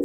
Е,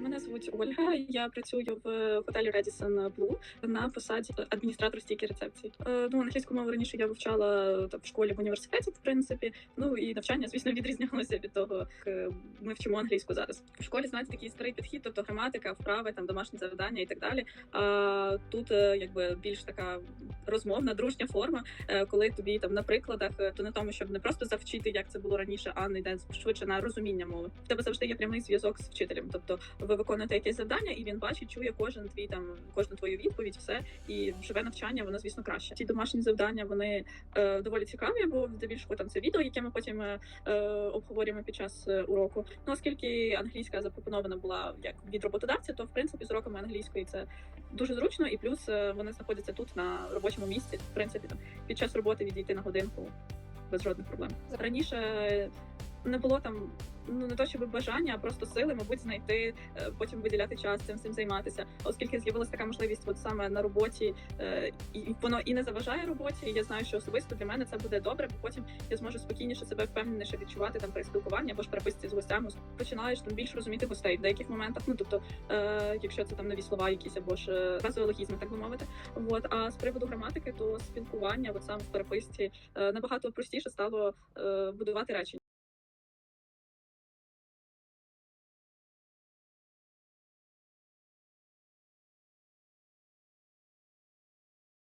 Мене звуть Ольга. Я працюю в готелі Radisson Blue на посаді адміністратор стійки рецепції. Е, Ну, англійську мову раніше я вивчала там, в школі в університеті, в принципі. Ну і навчання, звісно, відрізнялося від того, як ми вчимо англійську зараз. В школі знаєте такий старий підхід, тобто граматика, вправи, там домашні завдання і так далі. А тут якби більш така розмовна, дружня форма, е, коли тобі там на прикладах, е, то на тому, щоб не просто завчити, як це було раніше, а не йде швидше на розуміння мови. В тебе завжди є прямий зв'язок з вчителем. Тобто ви виконуєте якесь завдання, і він бачить, чує кожен твій там кожну твою відповідь, все і живе навчання, воно звісно краще. Ці домашні завдання вони е, доволі цікаві, бо здебільшого там це відео, яке ми потім е, е, обговорюємо під час уроку. Ну оскільки англійська запропонована була як від роботодавця, то в принципі з уроками англійської це дуже зручно, і плюс вони знаходяться тут на робочому місці. В принципі, там під час роботи відійти на годинку без жодних проблем. Раніше не було там ну не то, щоб бажання, а просто сили, мабуть, знайти, е, потім виділяти час цим цим займатися. Оскільки з'явилася така можливість, от саме на роботі, е, і воно і не заважає роботі. І я знаю, що особисто для мене це буде добре, бо потім я зможу спокійніше себе впевненіше відчувати там при спілкуванні або ж переписці з гостями. Починаєш там більш розуміти гостей в деяких моментах. Ну тобто, е, якщо це там нові слова, якісь або ж фразеологізми, так би мовити. От а з приводу граматики, то спілкування, от саме в переписці, набагато простіше стало будувати речення.